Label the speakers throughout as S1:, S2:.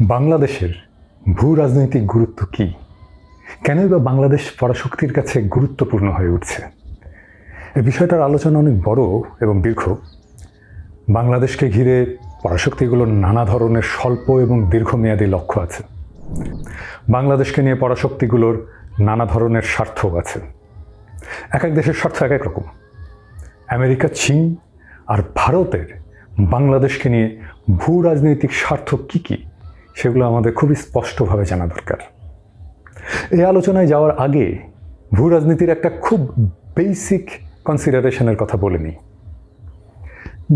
S1: বাংলাদেশের ভূ রাজনৈতিক গুরুত্ব কী? কেনই বা বাংলাদেশ পরাশক্তির কাছে গুরুত্বপূর্ণ হয়ে উঠছে? এ বিষয়টার আলোচনা অনেক বড় এবং দীর্ঘ। বাংলাদেশকে ঘিরে পরাশক্তিগুলোর নানা ধরনের স্বল্প এবং দীর্ঘমেয়াদী লক্ষ্য আছে। বাংলাদেশকে নিয়ে পরাশক্তিগুলোর নানা ধরনের স্বার্থও আছে। এক এক দেশের স্বার্থ এক এক রকম। আমেরিকা, চীন আর ভারতের বাংলাদেশকে নিয়ে ভূ রাজনৈতিক স্বার্থ কী কী? সেগুলো আমাদের খুবই স্পষ্টভাবে জানা দরকার। এই আলোচনায় যাওয়ার আগে ভূ রাজনীতির একটা খুব বেসিক কনসিডারেশনের কথা বলে নিই।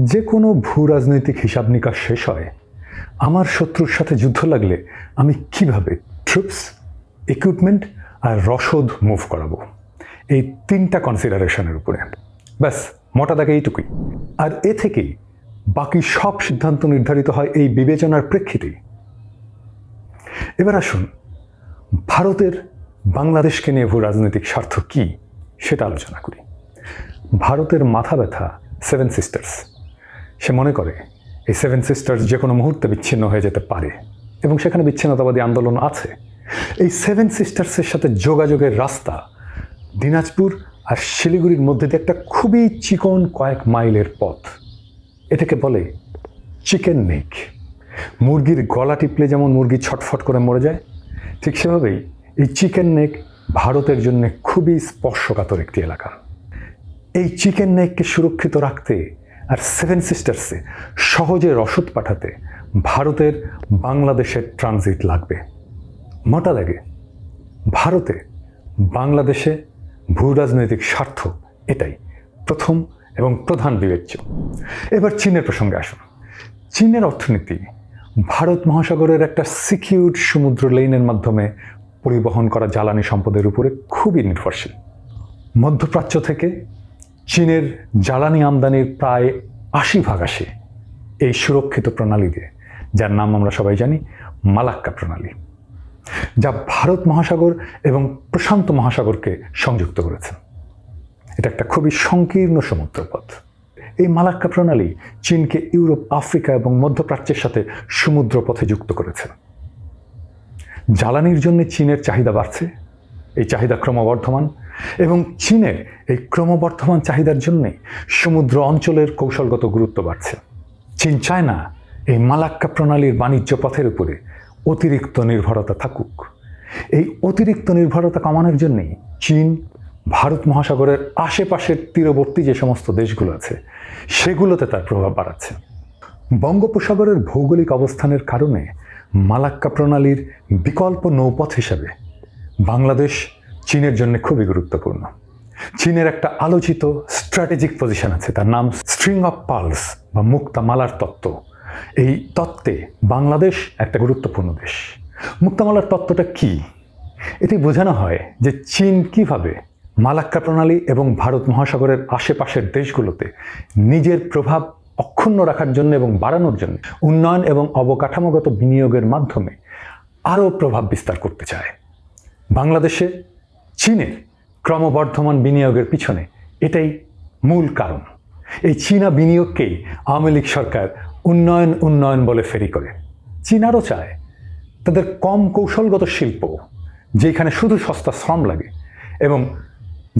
S1: যে কোনো ভূ রাজনৈতিক হিসাব নিকাশ শেষ হয়, আমার শত্রুর সাথে যুদ্ধ লাগলে আমি কীভাবে ট্রুপস ইকুইপমেন্ট আর রসদ মুভ করাবো? এই তিনটা কনসিডারেশনের উপরে। ব্যাস, মোটা দাগে এইটুকুই। আর এ থেকেই বাকি সব সিদ্ধান্ত নির্ধারিত হয় এই বিবেচনার প্রেক্ষিতেই। এবার আসুন, ভারতের বাংলাদেশকে নিয়ে ভূ রাজনৈতিক স্বার্থ কী সেটা আলোচনা করি। ভারতের মাথা ব্যথা সেভেন সিস্টার্স সে মনে করে, এই সেভেন সিস্টার্স যে কোনো মুহূর্তে বিচ্ছিন্ন হয়ে যেতে পারে এবং সেখানে বিচ্ছিন্নতাবাদী আন্দোলন আছে। এই সেভেন সিস্টার্সের সাথে যোগাযোগের রাস্তা দিনাজপুর আর শিলিগুড়ির মধ্যে দিয়ে একটা খুবই চিকন কয়েক মাইলের পথ। এটাকে বলে চিকেন নেক মুরগির গলা টিপলে যেমন মুরগি ছটফট করে মরে যায়, ঠিক সেভাবেই এই চিকেন নেক ভারতের জন্য খুবই স্পর্শকাতর একটি এলাকা। এই চিকেন নেককে সুরক্ষিত রাখতে আর সেভেন সিস্টার্সে সহজে রসদ পাঠাতে ভারতের বাংলাদেশের ট্রানজিট লাগবে। মোটা লাগে, ভারতে বাংলাদেশে ভূ রাজনৈতিক স্বার্থ এটাই প্রথম এবং প্রধান বিবেচ্য। এবার চীনের প্রসঙ্গে আসুন। চীনের অর্থনীতি ভারত মহাসাগরের একটা সিকিউর সমুদ্র লেনের মাধ্যমে পরিবহন করা জ্বালানি সম্পদের উপরে খুবই নির্ভরশীল। মধ্যপ্রাচ্য থেকে চীনের জ্বালানি আমদানির প্রায় আশি ভাগ আসে এই সুরক্ষিত প্রণালী দিয়ে, যার নাম আমরা সবাই জানি মালাক্কা প্রণালী, যা ভারত মহাসাগর এবং প্রশান্ত মহাসাগরকে সংযুক্ত করেছে। এটা একটা খুবই সংকীর্ণ সমুদ্রপথ। এই মালাক্কা প্রণালী চীনকে ইউরোপ, আফ্রিকা এবং মধ্যপ্রাচ্যের সাথে সমুদ্রপথে যুক্ত করেছে। জ্বালানির জন্য চীনের চাহিদা বাড়ছে, এই চাহিদা ক্রমবর্ধমান এবং চীনের এই ক্রমবর্ধমান চাহিদার জন্যে সমুদ্র অঞ্চলের কৌশলগত গুরুত্ব বাড়ছে। চীন চায় না এই মালাক্কা প্রণালীর বাণিজ্য পথের উপরে অতিরিক্ত নির্ভরতা থাকুক। এই অতিরিক্ত নির্ভরতা কমানোর জন্যেই চীন ভারত মহাসাগরের আশেপাশের তীরবর্তী যে সমস্ত দেশগুলো আছে, সেগুলোতে তার প্রভাব বাড়াচ্ছে। বঙ্গোপসাগরের ভৌগোলিক অবস্থানের কারণে মালাক্কা প্রণালীর বিকল্প নৌপথ হিসাবে বাংলাদেশ চীনের জন্য খুবই গুরুত্বপূর্ণ। চীনের একটা আলোচিত স্ট্র্যাটেজিক পজিশন আছে, তার নাম স্ট্রিং অফ পালস বা মুক্তামালার তত্ত্ব। এই তত্ত্বে বাংলাদেশ একটা গুরুত্বপূর্ণ দেশ। মুক্তামালার তত্ত্বটা কি? এটি বোঝানো হয় যে চীন কীভাবে মালাক্কা প্রণালী এবং ভারত মহাসাগরের আশেপাশের দেশগুলোতে নিজের প্রভাব অক্ষুণ্ণ রাখার জন্য এবং বাড়ানোর জন্য উন্নয়ন এবং অবকাঠামোগত বিনিয়োগের মাধ্যমে আরও প্রভাব বিস্তার করতে চায়। বাংলাদেশে চীনের ক্রমবর্ধমান বিনিয়োগের পিছনে এটাই মূল কারণ। এই চীনা বিনিয়োগকেই আওয়ামী লীগ সরকার উন্নয়ন উন্নয়ন বলে ফেরি করে। চীন আরও চায় তাদের কম কৌশলগত শিল্প, যেখানে শুধু সস্তা শ্রম লাগে এবং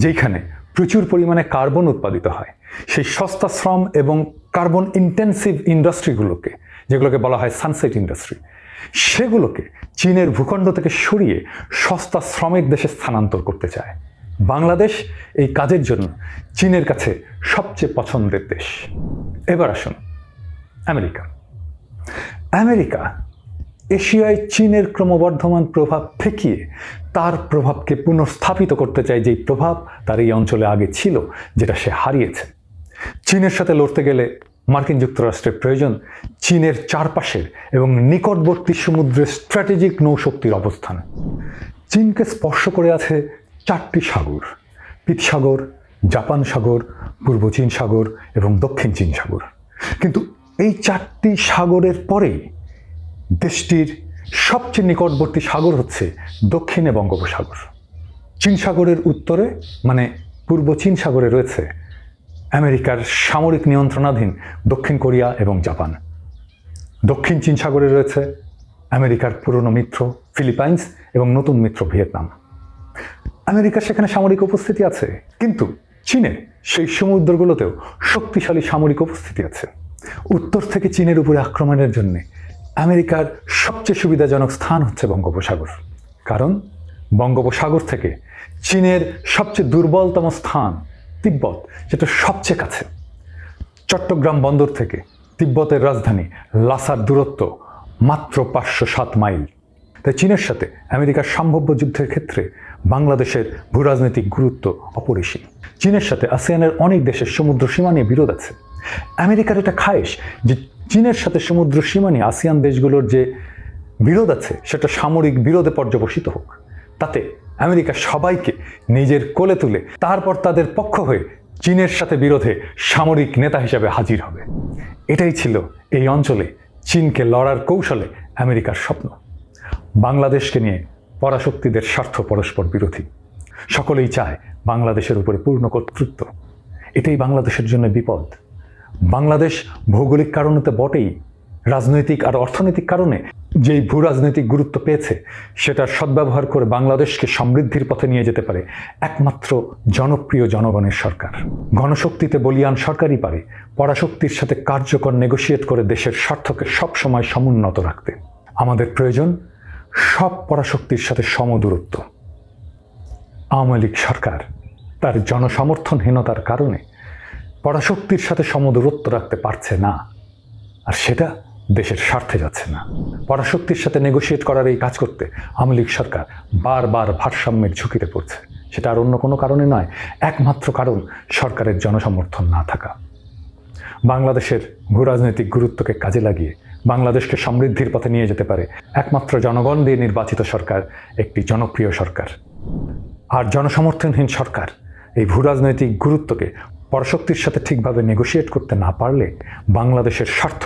S1: যেখানে প্রচুর পরিমাণে কার্বন উৎপাদিত হয়। সেই সস্তা শ্রম এবং কার্বন ইন্টেন্সিভ ইন্ডাস্ট্রিগুলোকে, যেগুলোকে বলা হয় সানসেট ইন্ডাস্ট্রি, সেগুলোকে চীনের ভূখণ্ড থেকে সরিয়ে সস্তা শ্রমের দেশে স্থানান্তর করতে চায়। বাংলাদেশ এই কাজের জন্য চীনের কাছে সবচেয়ে পছন্দের দেশ। এবার আসুন আমেরিকা। আমেরিকা এশিয়ায় চীনের ক্রমবর্ধমান প্রভাব ঠেকিয়ে তার প্রভাবকে পুনঃস্থাপিত করতে চায় যেই প্রভাব তার এই অঞ্চলে আগে ছিল, যেটা সে হারিয়েছে। চীনের সাথে লড়তে গেলে মার্কিন যুক্তরাষ্ট্রের প্রয়োজন চীনের চারপাশের এবং নিকটবর্তী সমুদ্রের স্ট্র্যাটেজিক নৌশক্তির অবস্থান। চীনকে স্পর্শ করে আছে চারটি সাগর পিতসাগর জাপান সাগর, পূর্ব চীন সাগর এবং দক্ষিণ চীন সাগর। কিন্তু এই চারটি সাগরের পরেই দেশটির সবচেয়ে নিকটবর্তী সাগর হচ্ছে দক্ষিণে বঙ্গোপসাগর। চীন সাগরের উত্তরে মানে পূর্ব চীন সাগরে রয়েছে আমেরিকার সামরিক নিয়ন্ত্রণাধীন দক্ষিণ কোরিয়া এবং জাপান। দক্ষিণ চীন সাগরে রয়েছে আমেরিকার পুরনো মিত্র ফিলিপাইন্স এবং নতুন মিত্র ভিয়েতনাম। আমেরিকার সেখানে সামরিক উপস্থিতি আছে, কিন্তু চীনের সেই সমুদ্রগুলোতেও শক্তিশালী সামরিক উপস্থিতি আছে। উত্তর থেকে চীনের উপরে আক্রমণের জন্য আমেরিকার সবচেয়ে সুবিধাজনক স্থান হচ্ছে বঙ্গোপসাগর। কারণ বঙ্গোপসাগর থেকে চীনের সবচেয়ে দুর্বলতম স্থান তিব্বত, যেটা সবচেয়ে কাছে। চট্টগ্রাম বন্দর থেকে তিব্বতের রাজধানী লাসার দূরত্ব মাত্র পাঁচশো সাত মাইল। তাই চীনের সাথে আমেরিকার সম্ভাব্য যুদ্ধের ক্ষেত্রে বাংলাদেশের ভূরাজনৈতিক গুরুত্ব অপরিসীম। চীনের সাথে আসিয়ানের অনেক দেশের সমুদ্র সীমা নিয়ে বিরোধ আছে। আমেরিকার এটা খায়েশ যে চীনের সাথে সমুদ্র সীমা নিয়ে আসিয়ান দেশগুলোর যে বিরোধ আছে, সেটা সামরিক বিরোধে পর্যবসিত হোক। তাতে আমেরিকা সবাইকে নিজের কোলে তুলে তারপর তাদের পক্ষ হয়ে চীনের সাথে বিরোধে সামরিক নেতা হিসাবে হাজির হবে। এটাই ছিল এই অঞ্চলে চীনকে লড়ার কৌশলে আমেরিকার স্বপ্ন। বাংলাদেশকে নিয়ে পরাশক্তিদের স্বার্থ পরস্পর বিরোধী। সকলেই চায় বাংলাদেশের উপরে পূর্ণ কর্তৃত্ব। এটাই বাংলাদেশের জন্য বিপদ। বাংলাদেশ ভৌগোলিক কারণেতে বটেই, রাজনৈতিক আর অর্থনৈতিক কারণে। যেই ভূ রাজনৈতিক গুরুত্ব পেয়েছে সেটার সদ্ব্যবহার করে বাংলাদেশকে সমৃদ্ধির পথে নিয়ে যেতে পারে একমাত্র জনপ্রিয় জনগণের সরকার। গণশক্তিতে বলিয়ান সরকারই পারে, পরাশক্তির সাথে কার্যকর নেগোশিয়েট করে দেশের স্বার্থকে সবসময় সমুন্নত রাখতে। আমাদের প্রয়োজন সব পরাশক্তির সাথে সমদূরত্ব। আওয়ামী লীগ সরকার তার জনসমর্থনহীনতার কারণে পরাশক্তির সাথে সমদূরত্ব রাখতে পারছে না। আর সেটা দেশের স্বার্থে যাচ্ছে না। পরাশক্তির সাথে নেগোশিয়েট করার এই কাজ করতে আওয়ামী লীগ সরকার বারবার ভারসাম্যের ঝুঁকিতে পড়ছে। সেটা আর অন্য কোনো কারণে নয়, একমাত্র কারণ সরকারের জনসমর্থন না থাকা। বাংলাদেশের ভূরাজনৈতিক গুরুত্বকে কাজে লাগিয়ে বাংলাদেশকে সমৃদ্ধির পথে নিয়ে যেতে পারে একমাত্র জনগণ দিয়ে নির্বাচিত সরকার, একটি জনপ্রিয় সরকার। আর জনসমর্থনহীন সরকার এই ভূরাজনৈতিক গুরুত্বকে পরশক্তির সাথে ঠিকভাবে নেগোসিয়েট করতে না পারলে বাংলাদেশের স্বার্থ